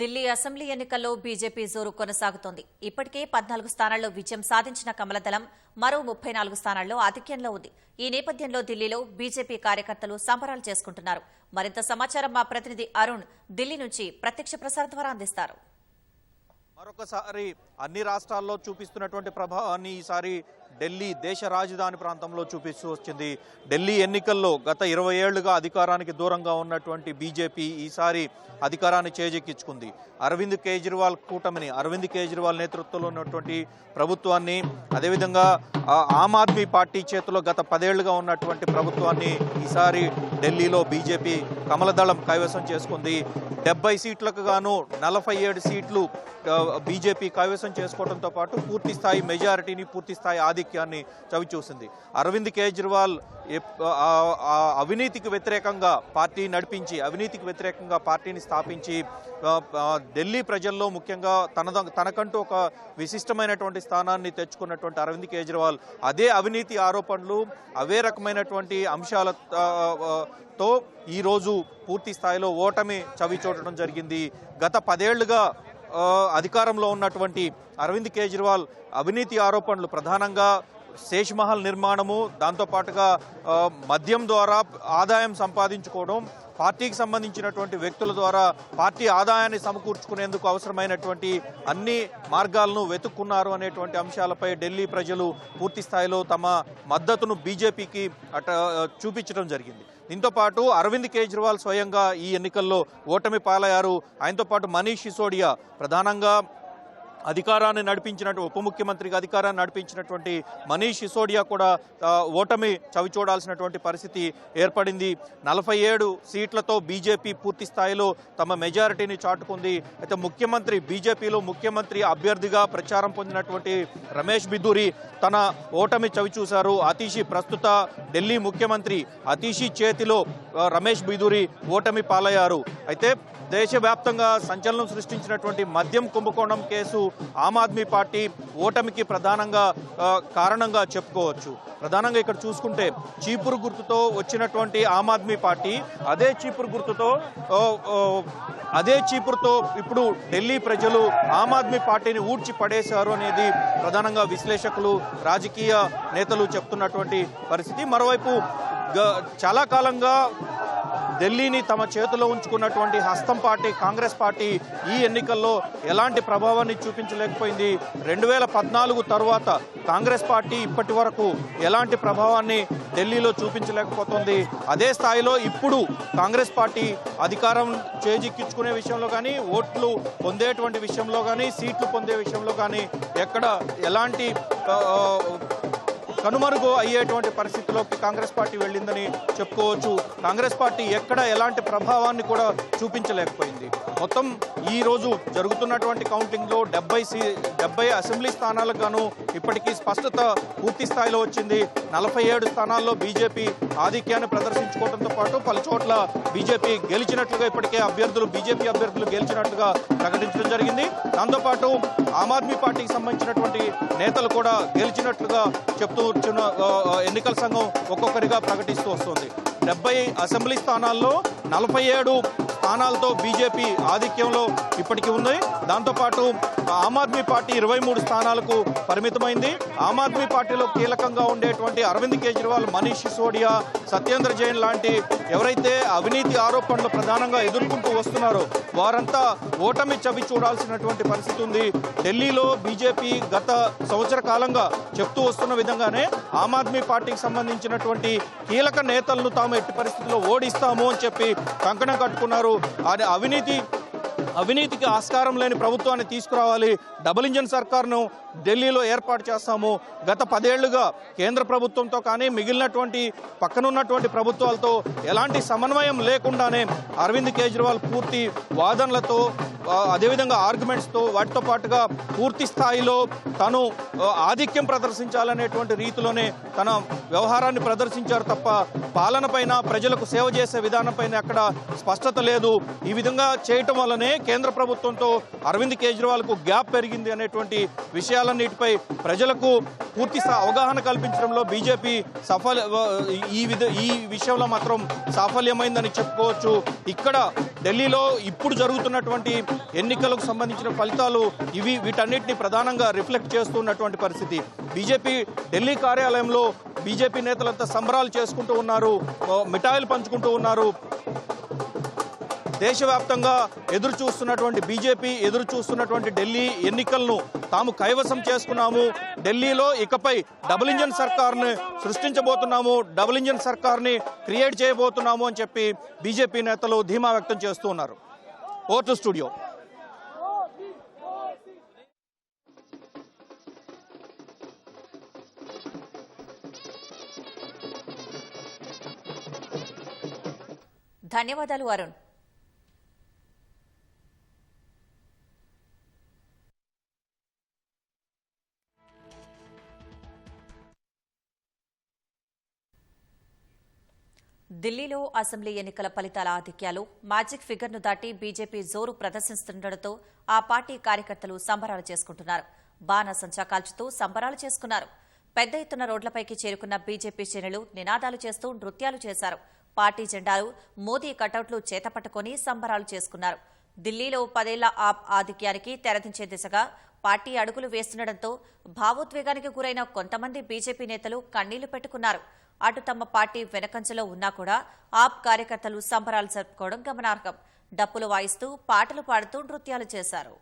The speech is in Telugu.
ఢిల్లీ అసెంబ్లీ ఎన్నికల్లో బీజేపీ జోరు కొనసాగుతోంది. ఇప్పటికే పద్నాలుగు స్థానాల్లో విజయం సాధించిన కమలదళం మరో ముప్పై నాలుగు స్థానాల్లో ఆధిక్యంలో ఉంది. ఈ నేపథ్యంలో ఢిల్లీలో బీజేపీ కార్యకర్తలు సంబరాలు చేసుకుంటున్నారు. మరింత సమాచారం మా ప్రతినిధి అరుణ్ ఢిల్లీ నుంచి ప్రత్యక్ష ప్రసార ద్వారా అందిస్తారు. మరొకసారి అన్ని రాష్ట్రాల్లో చూపిస్తున్నటువంటి ప్రభావాన్ని ఈసారి ఢిల్లీ దేశ రాజధాని ప్రాంతంలో చూపిస్తూ వచ్చింది. ఢిల్లీ ఎన్నికల్లో గత ఇరవై ఏళ్ళుగా అధికారానికి దూరంగా ఉన్నటువంటి బీజేపీ ఈసారి అధికారాన్ని చేజెక్కించుకుంది. అరవింద్ కేజ్రీవాల్ కూటమిని అరవింద్ కేజ్రీవాల్ నేతృత్వంలో ఉన్నటువంటి ప్రభుత్వాన్ని అదేవిధంగా ఆమ్ ఆద్మీ పార్టీ చేతిలో గత పదేళ్ళుగా ఉన్నటువంటి ప్రభుత్వాన్ని ఈసారి ఢిల్లీలో బీజేపీ కమలదళం కైవసం చేసుకుంది. డెబ్బై సీట్లకు గాను నలభై ఏడు సీట్లు బీజేపీ కైవసం చేసుకోవడంతో పాటు పూర్తి స్థాయి మెజారిటీని పూర్తి స్థాయి ఆధిక్యాన్ని చవిచూసింది. అరవింద్ కేజ్రీవాల్ ఆ- అవినీతికి వ్యతిరేకంగా పార్టీ నడిపించి అవినీతికి వ్యతిరేకంగా పార్టీని స్థాపించి ఢిల్లీ ప్రజల్లో ముఖ్యంగా తన తనకంటూ ఒక విశిష్టమైనటువంటి స్థానాన్ని తెచ్చుకున్నటువంటి అరవింద్ కేజ్రీవాల్ అదే అవినీతి ఆరోపణలు అవే రకమైనటువంటి అంశాలతో ఈరోజు ఈరోజు పూర్తి స్థాయిలో ఓటమి చవి చూడటం జరిగింది. గత పదేళ్ళుగా అధికారంలో ఉన్నటువంటి అరవింద్ కేజ్రీవాల్ అవినీతి ఆరోపణలు ప్రధానంగా శేష్ మహల్ నిర్మాణము దాంతోపాటుగా మద్యం ద్వారా ఆదాయం సంపాదించుకోవడం పార్టీకి సంబంధించినటువంటి వ్యక్తుల ద్వారా పార్టీ ఆదాయాన్ని సమకూర్చుకునేందుకు అవసరమైనటువంటి అన్ని మార్గాలను వెతుక్కున్నారు అనేటువంటి అంశాలపై ఢిల్లీ ప్రజలు పూర్తి స్థాయిలో తమ మద్దతును బీజేపీకి అట చూపించడం జరిగింది. దీంతో పాటు అరవింద్ కేజ్రీవాల్ స్వయంగా ఈ ఎన్నికల్లో ఓటమి పాలయ్యారు. ఆయనతో పాటు మనీష్ సిసోడియా ప్రధానంగా అధికారాన్ని నడిపించినట్టు ఉప ముఖ్యమంత్రిగా అధికారాన్ని నడిపించినటువంటి మనీష్ సిసోడియా కూడా ఓటమి చవి చూడాల్సినటువంటి పరిస్థితి ఏర్పడింది. నలభై ఏడు సీట్లతో బీజేపీ పూర్తి స్థాయిలో తమ మెజారిటీని చాటుకుంది. అయితే ముఖ్యమంత్రి బీజేపీలో ముఖ్యమంత్రి అభ్యర్థిగా ప్రచారం పొందినటువంటి రమేష్ బిదూరి తన ఓటమి చవిచూశారు అతీషి ప్రస్తుత ఢిల్లీ ముఖ్యమంత్రి అతీషి చేతిలో రమేష్ బిదూరి ఓటమి పాలయ్యారు. అయితే దేశవ్యాప్తంగా సంచలనం సృష్టించినటువంటి మద్యం కుంభకోణం కేసు ఆమ్ ఆద్మీ పార్టీ ఓటమికి ప్రధానంగా కారణంగా చెప్పుకోవచ్చు. ప్రధానంగా ఇక్కడ చూసుకుంటే చీపురు గుర్తుతో వచ్చినటువంటి ఆమ్ ఆద్మీ పార్టీ అదే చీపురు గుర్తుతో అదే చీపురుతో ఇప్పుడు ఢిల్లీ ప్రజలు ఆమ్ ఆద్మీ పార్టీని ఊడ్చి పడేశారు అనేది ప్రధానంగా విశ్లేషకులు రాజకీయ నేతలు చెప్తున్నటువంటి పరిస్థితి. మరోవైపు చాలా కాలంగా ఢిల్లీని తమ చేతిలో ఉంచుకున్నటువంటి హస్తం పార్టీ కాంగ్రెస్ పార్టీ ఈ ఎన్నికల్లో ఎలాంటి ప్రభావాన్ని చూపించలేకపోయింది. రెండు వేల పద్నాలుగు తరువాత కాంగ్రెస్ పార్టీ ఇప్పటి వరకు ఎలాంటి ప్రభావాన్ని ఢిల్లీలో చూపించలేకపోతుంది. అదే స్థాయిలో ఇప్పుడు కాంగ్రెస్ పార్టీ అధికారం చేజిక్కించుకునే విషయంలో కానీ ఓట్లు పొందేటువంటి విషయంలో కానీ సీట్లు పొందే విషయంలో కానీ ఎక్కడ ఎలాంటి కనుమరుగు అయ్యేటువంటి పరిస్థితిలోకి కాంగ్రెస్ పార్టీ వెళ్ళిందని చెప్పుకోవచ్చు. కాంగ్రెస్ పార్టీ ఎక్కడ ఎలాంటి ప్రభావాన్ని కూడా చూపించలేకపోయింది. మొత్తం ఈ రోజు జరుగుతున్నటువంటి కౌంటింగ్లో డెబ్బై సి డెబ్బై అసెంబ్లీ స్థానాలకు గాను ఇప్పటికీ స్పష్టత పూర్తి స్థాయిలో వచ్చింది. నలభై ఏడు స్థానాల్లో బీజేపీ ఆధిక్యాన్ని ప్రదర్శించుకోవడంతో పాటు పలు చోట్ల బీజేపీ గెలిచినట్లుగా ఇప్పటికే అభ్యర్థులు బీజేపీ అభ్యర్థులు గెలిచినట్లుగా ప్రకటించడం జరిగింది. దాంతోపాటు ఆమ్ ఆద్మీ పార్టీకి సంబంధించినటువంటి నేతలు కూడా గెలిచినట్లుగా చెప్తూ ఎన్నికల సంఘం ఒక్కొక్కరిగా ప్రకటిస్తూ వస్తుంది. డెబ్బై అసెంబ్లీ స్థానాల్లో నలభై ఏడు స్థానాలతో బీజేపీ ఆధిక్యంలో ఇప్పటికీ ఉంది. దాంతోపాటు ఆమ్ ఆద్మీ పార్టీ ఇరవై మూడు స్థానాలకు పరిమితమైంది. ఆమ్ ఆద్మీ పార్టీలో కీలకంగా ఉండేటువంటి అరవింద్ కేజ్రీవాల్ మనీష్ సిసోడియా సత్యేంద్ర జైన్ లాంటి ఎవరైతే అవినీతి ఆరోపణలు ప్రధానంగా ఎదుర్కొంటూ వస్తున్నారో వారంతా ఓటమి చవి చూడాల్సినటువంటి పరిస్థితి ఉంది. ఢిల్లీలో బీజేపీ గత సంవత్సర కాలంగా చెప్తూ వస్తున్న విధంగానే ఆమ్ ఆద్మీ పార్టీకి సంబంధించినటువంటి కీలక నేతలను తాము ఎట్టి పరిస్థితుల్లో ఓడిస్తాము అని చెప్పి కంకణం కట్టుకున్నారు. అది అవినీతి అవినీతికి ఆస్కారం లేని ప్రభుత్వాన్ని తీసుకురావాలి. డబుల్ ఇంజన్ సర్కార్ను ఢిల్లీలో ఏర్పాటు చేస్తాము. గత పదేళ్ళుగా కేంద్ర ప్రభుత్వంతో కానీ మిగిలినటువంటి పక్కనున్నటువంటి ప్రభుత్వాలతో ఎలాంటి సమన్వయం లేకుండానే అరవింద్ కేజ్రీవాల్ పూర్తి వాదనలతో అదేవిధంగా ఆర్గ్యుమెంట్స్తో వాటితో పాటుగా పూర్తి స్థాయిలో తను ఆధిక్యం ప్రదర్శించాలనేటువంటి రీతిలోనే తన వ్యవహారాన్ని ప్రదర్శించారు తప్ప పాలనపైన ప్రజలకు సేవ చేసే విధానం పైన అక్కడ స్పష్టత లేదు. ఈ విధంగా చేయటం వల్లనే కేంద్ర ప్రభుత్వంతో అరవింద్ కేజ్రీవాల్కు గ్యాప్ పెరిగింది అనేటువంటి విషయాలన్నిటిపై ప్రజలకు పూర్తి అవగాహన కల్పించడంలో బీజేపీ సఫల ఈ విధ ఈ విషయంలో మాత్రం సాఫల్యమైందని చెప్పుకోవచ్చు. ఇక్కడ ఢిల్లీలో ఇప్పుడు జరుగుతున్నటువంటి ఎన్నికలకు సంబంధించిన ఫలితాలు ఇవి వీటన్నిటిని ప్రధానంగా రిఫ్లెక్ట్ చేస్తున్నటువంటి పరిస్థితి. బీజేపీ ఢిల్లీ కార్యాలయంలో బీజేపీ నేతలంతా సంబరాలు చేసుకుంటూ ఉన్నారు మిఠాయిలు పంచుకుంటూ ఉన్నారు. దేశవ్యాప్తంగా ఎదురు చూస్తున్నటువంటి బీజేపీ ఎదురు చూస్తున్నటువంటి ఢిల్లీ ఎన్నికలను తాము కైవసం చేసుకున్నాము. ఢిల్లీలో ఇకపై డబుల్ ఇంజన్ సర్కార్ని సృష్టించబోతున్నాము. డబుల్ ఇంజన్ సర్కార్ని క్రియేట్ చేయబోతున్నాము అని చెప్పి బీజేపీ నేతలు ధీమా వ్యక్తం చేస్తూ ఉన్నారు. ఓటు స్టూడియో. ధన్యవాదాలు అరుణ్. ఢిల్లీలో అసెంబ్లీ ఎన్నికల ఫలితాల ఆధిక్యాలు మ్యాజిక్ ఫిగర్ను దాటి బీజేపీ జోరు ప్రదర్శిస్తుండటంతో ఆ పార్టీ కార్యకర్తలు సంబరాలు చేసుకుంటున్నారు. బాణసంచా కాల్చుతూ సంబరాలు చేసుకున్నారు. పెద్ద ఎత్తున రోడ్లపైకి చేరుకున్న బీజేపీ శ్రేణులు నినాదాలు చేస్తూ నృత్యాలు చేశారు. పార్టీ జెండాలు మోదీ కటౌట్లు చేతపట్టుకుని సంబరాలు చేసుకున్నారు. ఢిల్లీలో పదేళ్ళ ఆప్ ఆధిక్యానికి తెరదించే దిశగా పార్టీ అడుగులు వేస్తుండటంతో భావోద్వేగానికి గురైన కొంతమంది బీజేపీ నేతలు కన్నీళ్ళు పెట్టుకున్నారు. అటు తమ పార్టీ వెనకంచలో ఉన్నా కూడా ఆప్ కార్యకర్తలు సంబరాలు జరుపుకోవడం గమనార్హం. డప్పులు వాయిస్తూ పాటలు పాడుతూ నృత్యాలు చేశారు.